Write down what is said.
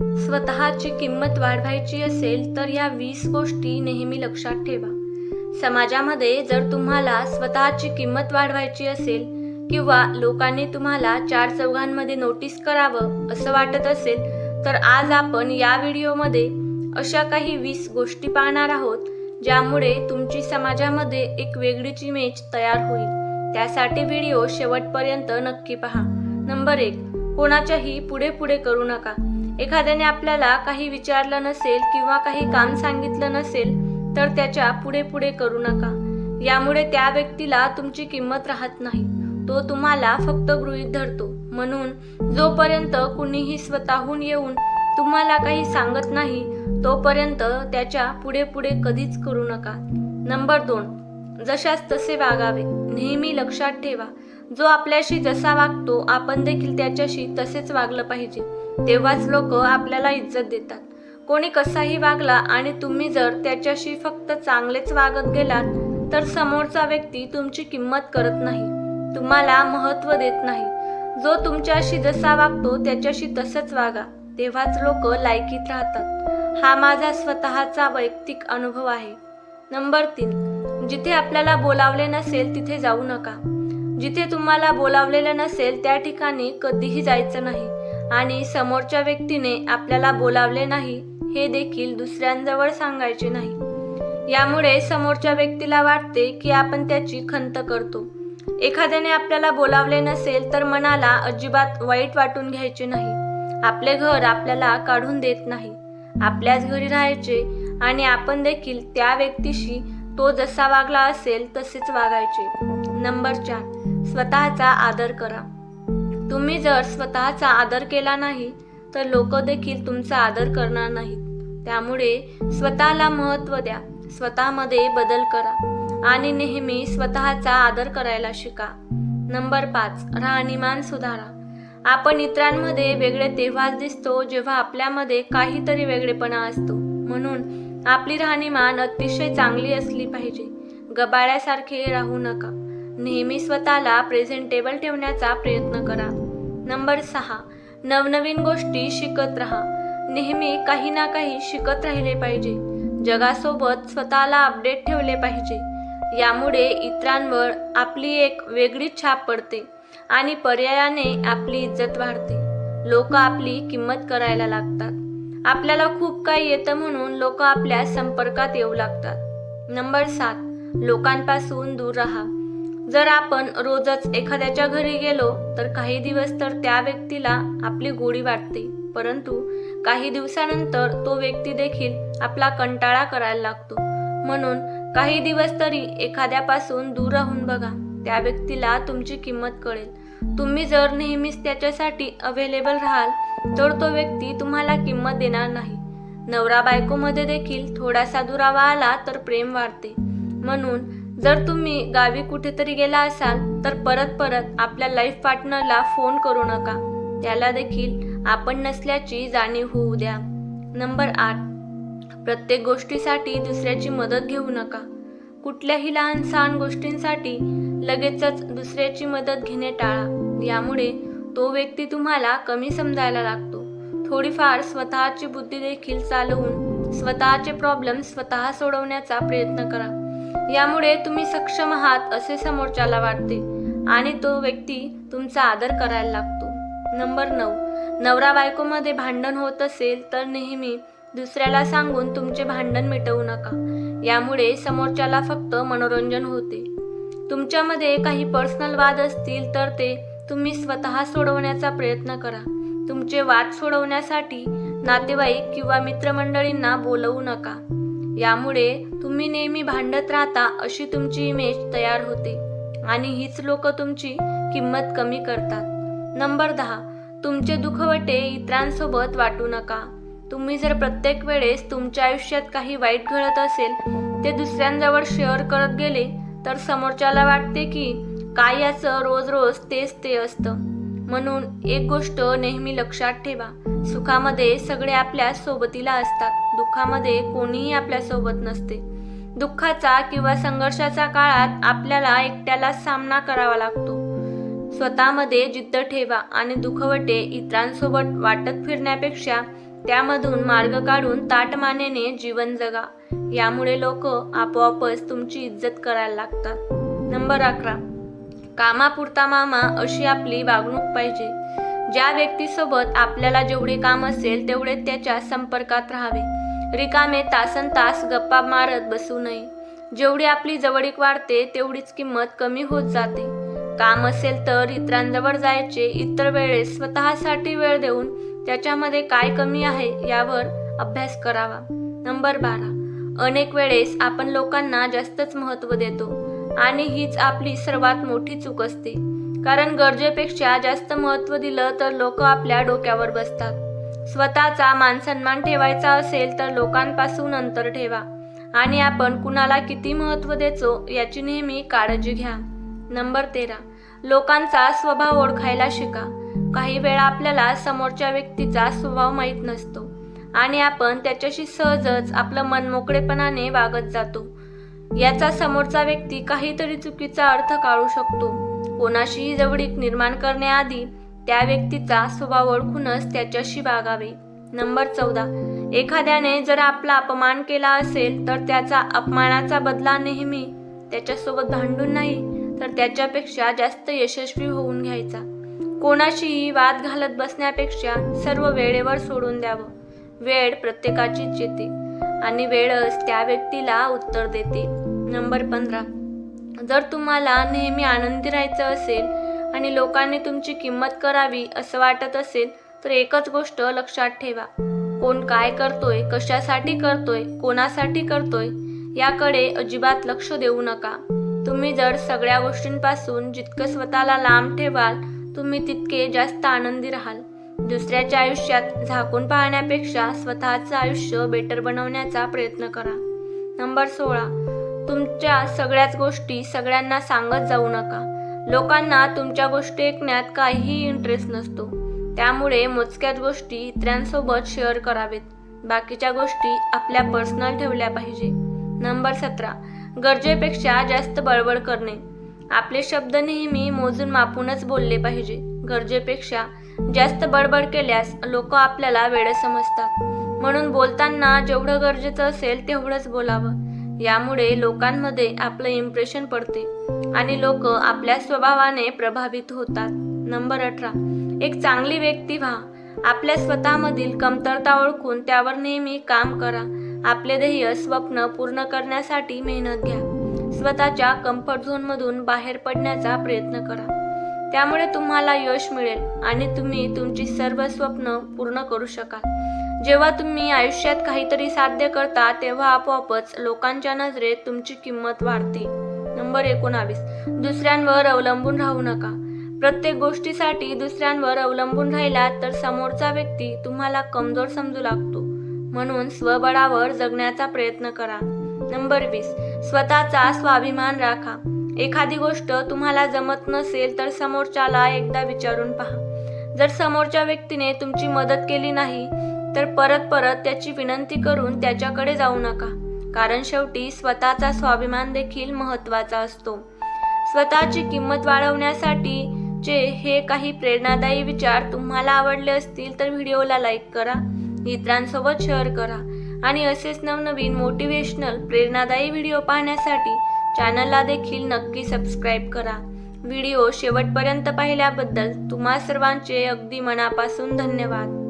स्वतःची किंमत वाढवायची असेल तर या वीस गोष्टी नेहमी लक्षात ठेवा. समाजामध्ये जर तुम्हाला स्वतःची किंमत वाढवायची असेल किंवा लोकांनी तुम्हाला चार चौघांमध्ये नोटीस करावं असं वाटत असेल तर आज आपण या व्हिडिओमध्ये अशा काही वीस गोष्टी पाहणार आहोत ज्यामुळे तुमची समाजामध्ये एक वेगळीच इमेज तयार होईल. त्यासाठी व्हिडिओ शेवटपर्यंत नक्की पहा. नंबर एक कोणाच्याही पुढे पुढे करू नका. एखाद्याने आपल्याला काही विचारलं नसेल किंवा काही काम सांगितलं नसेल तर त्याच्या पुढे पुढे करू नका. यामुळे त्या व्यक्तीला तुमची किंमत राहत नाही. तो तुम्हाला फक्त गृहीत धरतो. म्हणून जोपर्यंत कुणीही स्वतःहून येऊन तुम्हाला काही सांगत नाही तोपर्यंत त्याच्या पुढे पुढे कधीच करू नका. नंबर दोन. जशास तसे वागावे. नेहमी लक्षात ठेवा. जो आपल्याशी जसा वागतो आपण देखील त्याच्याशी तसेच वागलं पाहिजे. तेव्हाच लोक आपल्याला इज्जत देतात. कोणी कसाही वागला आणि तुम्ही जर त्याच्याशी फक्त चांगलेच वागत गेलात तर समोरचा व्यक्ती तुमची किंमत करत नाही. तुम्हाला महत्त्व देत नाही. जो तुमच्याशी जसा वागतो त्याच्याशी तसंच वागा. तेव्हाच लोक लायकीत राहतात. हा माझा स्वतःचा वैयक्तिक अनुभव आहे. नंबर तीन. जिथे आपल्याला बोलावले नसेल तिथे जाऊ नका. जिथे तुम्हाला बोलावलेलं नसेल त्या ठिकाणी कधीही जायचं नाही. आणि समोरच्या व्यक्तीने आपल्याला बोलावले नाही हे देखील दुसऱ्यांजवळ सांगायचे नाही. यामुळे समोरच्या व्यक्तीला वाटते की आपण त्याची खंत करतो. एखाद्याने आपल्याला बोलावले नसेल तर मनाला अजिबात वाईट वाटून घ्यायचे नाही. आपले घर आपल्याला काढून देत नाही. आपल्याच घरी राहायचे आणि आपण देखील त्या व्यक्तीशी तो जसा वागला असेल तसेच वागायचे. नंबर चार स्वतःचा आदर करा. तुम्ही जर स्वतःचा आदर केला नाही तर लोक देखील तुमचा आदर करणार नाहीत. त्यामुळे स्वतःला महत्त्व द्या. स्वतःमध्ये बदल करा आणि नेहमी स्वतःचा आदर करायला शिका. नंबर पाच राहणीमान सुधारा. आपण इतरांमध्ये वेगळे तेव्हाच दिसतो जेव्हा आपल्यामध्ये काहीतरी वेगळेपणा असतो. म्हणून आपली राहणीमान अतिशय चांगली असली पाहिजे. गबाळ्यासारखे राहू नका. नेहमी स्वतःला प्रेझेंटेबल ठेवण्याचा प्रयत्न करा. नंबर सहा. नवनवीन गोष्टी शिकत राहा. नेहमी काही ना काही शिकत राहिले पाहिजे. जगासोबत स्वतःला अपडेट ठेवले पाहिजे. यामुळे इतरांवर आपली एक वेगळीच छाप पडते आणि पर्यायाने आपली इज्जत वाढते. लोक आपली किंमत करायला लागतात. आपल्याला खूप काही येतं म्हणून लोक आपल्या संपर्कात येऊ लागतात. नंबर सात. लोकांपासून दूर राहा. जर आपण रोजच एखाद्याच्या घरी गेलो तर काही दिवस तर त्या व्यक्तीला आपली गोडी वाटते. परंतु काही दिवसानंतर तो व्यक्ती देखील आपला कंटाळा करायला लागतो. म्हणून काही दिवस तरी एखाद्यापासून दूर राहून बघा. त्या व्यक्तीला तुमची किंमत कळेल. तुम्ही जर नेहमीच त्याच्यासाठी अवेलेबल राहाल तर तो व्यक्ती तुम्हाला किंमत देणार नाही. नवरा बायकोमध्ये देखील थोडासा दुरावा आला तर प्रेम वाढते. म्हणून जर तुम्ही गावी कुठेतरी गेला असाल तर परत परत आपल्या लाईफ पार्टनरला फोन करू नका. त्याला देखील आपण नसल्याची जाणीव होऊ द्या. नंबर आठ. प्रत्येक गोष्टीसाठी दुसऱ्याची मदत घेऊ नका. कुठल्याही लहान सहान गोष्टींसाठी लगेचच दुसऱ्याची मदत घेणे टाळा. यामुळे तो व्यक्ती तुम्हाला कमी समजायला लागतो. थोडीफार स्वतःची बुद्धी देखील चालवून स्वतःचे प्रॉब्लेम स्वतः सोडवण्याचा प्रयत्न करा. यामुळे तुम्ही सक्षम आहात असे समोरच्याला वाटते. आणि तो व्यक्ती तुमचा आदर करायला लागतो. नंबर नऊ. नवरा बायकोमध्ये भांडण होत असेल तर नेहमी दुसऱ्याला सांगून तुमचे भांडण मिटवू नका. यामुळे समोरच्याला फक्त मनोरंजन होते. तुमच्यामध्ये काही पर्सनल वाद असतील तर ते तुम्ही स्वतः सोडवण्याचा प्रयत्न करा. तुमचे वाद सोडवण्यासाठी नातेवाईक किंवा मित्रमंडळींना बोलवू नका. यामुळे तुम्ही नेहमी भांडत राहता अशी तुमची इमेज तयार होते. आणि हीच लोक तुमची किंमत कमी करतात. नंबर दहा तुमचे दुखवटे इतरांसोबत वाटू नका. तुम्ही जर प्रत्येक वेळेस तुमच्या आयुष्यात काही वाईट घडत असेल ते दुसऱ्यांजवळ शेअर करत गेले तर समोरच्याला वाटते की काय याचं रोज रोज तेच ते असतं. म्हणून एक गोष्ट नेहमी लक्षात ठेवा. सुखामध्ये सगळे आपल्या सोबतीला असतात. दुःखामध्ये कोणीही आपल्यासोबत नसते. दुःखाचा किंवा संघर्षाचा काळात आपल्याला एकट्याला सामना करावा लागतो. स्वतःमध्ये जिद्द ठेवा आणि दुखवटे इतरांसोबत वाटत फिरण्यापेक्षा त्यामधून मार्ग काढून ताटमानेने जीवन जगा. यामुळे लोक आपोआपच तुमची इज्जत करायला लागतात. नंबर अकरा. कामापुरता मामा अशी आपली वागणूक पाहिजे. ज्या व्यक्तीसोबत आपल्याला जेवढे काम असेल तेवढे त्याच्या संपर्कात राहावे. रिकामे तासन तास गप्पा मारत बसू नये. जेवढी आपली जवळीक वाढते तेवढीच किंमत कमी होत जाते. काम असेल तर इतरांजवळ जायचे इतर वेळेस स्वतःसाठी वेळ देऊन त्याच्यामध्ये काय कमी आहे यावर अभ्यास करावा. नंबर बारा. अनेक वेळेस आपण लोकांना जास्तच महत्त्व देतो आणि हीच आपली सर्वात मोठी चूक असते. कारण गरजेपेक्षा जास्त महत्त्व दिलं तर लोक आपल्या डोक्यावर बसतात. स्वतःचा मानसन्मान ठेवायचा असेल तर लोकांपासून अंतर ठेवा. आणि आपण कुणाला किती महत्त्व देतो याची नेहमी काळजी घ्या. नंबर तेरा. लोकांचा स्वभाव ओळखायला शिका. काही वेळा आपल्याला समोरच्या व्यक्तीचा स्वभाव माहीत नसतो आणि आपण त्याच्याशी सहजच आपलं मन मोकळेपणाने वागत जातो. याचा समोरचा व्यक्ती काहीतरी चुकीचा अर्थ काढू शकतो. कोणाशीही जवळीक निर्माण करण्याआधी त्या व्यक्तीचा स्वभाव ओळखूनच त्याच्याशी वागावे. नंबर चौदा. एखाद्याने जर आपला अपमान केला असेल तर त्याचा अपमानाचा बदला नेहमी त्याच्यासोबत भांडून नाही तर त्याच्यापेक्षा जास्त यशस्वी होऊन घ्यायचा. कोणाशीही वाद घालत बसण्यापेक्षा सर्व वेळेवर सोडून द्यावं. वेळ प्रत्येकाचीच येते आणि वेळच त्या व्यक्तीला उत्तर देते. नंबर पंधरा. जर तुम्हाला नेहमी आनंदी राहायचं असेल आणि लोकांनी तुमची किंमत करावी असं वाटत असेल तर एकच गोष्ट लक्षात ठेवा. कोण काय करतोय कशासाठी करतोय कोणासाठी करतोय याकडे अजिबात लक्ष देऊ नका. तुम्ही जर सगळ्या गोष्टींपासून जितकं स्वतःला लांब ठेवाल तुम्ही तितके जास्त आनंदी राहाल. दुसऱ्याच्या आयुष्यात झाकून पाहण्यापेक्षा स्वतःचं आयुष्य बेटर बनवण्याचा प्रयत्न करा. नंबर सोळा. तुमच्या सगळ्याच गोष्टी सगळ्यांना सांगत जाऊ नका. लोकांना तुमच्या गोष्टी ऐकण्यात काहीही इंटरेस्ट नसतो. त्यामुळे मोजक्याच गोष्टी इतरांसोबत शेअर करावेत. बाकीच्या गोष्टी आपल्या पर्सनल ठेवल्या पाहिजे. नंबर सतरा. गरजेपेक्षा जास्त बळबळ करणे. आपले शब्द नेहमी मोजून मापूनच बोलले पाहिजे. गरजेपेक्षा जास्त बडबड केल्यास लोक आपल्याला वेळ समजतात. म्हणून बोलताना जेवढं गरजेचं असेल तेवढंच बोलावं. यामुळे लोकांमध्ये आपलं इम्प्रेशन पडते आणि लोक आपल्या स्वभावाने प्रभावित होतात. नंबर अठरा. एक चांगली व्यक्ती व्हा. आपल्या स्वतःमधील कमतरता ओळखून त्यावर नेहमी काम करा. आपले ध्येय स्वप्न पूर्ण करण्यासाठी मेहनत घ्या. स्वतःच्या कम्फर्ट झोनमधून बाहेर पडण्याचा प्रयत्न करा. त्यामुळे तुम्हाला यश मिळेल आणि तुम्ही तुमची सर्व स्वप्न पूर्ण करू शकाल. जेव्हा तुम्ही आयुष्यात काहीतरी साध्य करता तेव्हा आपोआपच लोकांच्या नजरेत तुमची किंमत वाढते. नंबर एकोणावीस. दुसऱ्यांवर अवलंबून राहू नका. प्रत्येक गोष्टीसाठी दुसऱ्यांवर अवलंबून राहिलात तर समोरचा व्यक्ती तुम्हाला कमजोर समजू लागतो. म्हणून स्वबळावर जगण्याचा प्रयत्न करा. नंबर वीस. स्वतःचा स्वाभिमान राखा. एखादी गोष्ट तुम्हाला जमत नसेल तर समोरच्याला एकदा विचारून पहा. जर समोरच्या व्यक्तीने तुमची मदत केली नाही तर परत परत त्याची विनंती करून त्याच्याकडे जाऊ नका. कारण शेवटी स्वतःचा स्वाभिमान देखील महत्त्वाचा असतो. स्वतःची किंमत वाढवण्यासाठी जे हे काही प्रेरणादायी विचार तुम्हाला आवडले असतील तर व्हिडिओला लाईक करा मित्रांसोबत शेअर करा आणि असेच नवनवीन मोटिवेशनल प्रेरणादायी व्हिडिओ पाहण्यासाठी चॅनलला देखील नक्की सबस्क्राईब करा. व्हिडिओ शेवटपर्यंत पाहिल्याबद्दल तुम्हा सर्वांचे अगदी मनापासून धन्यवाद.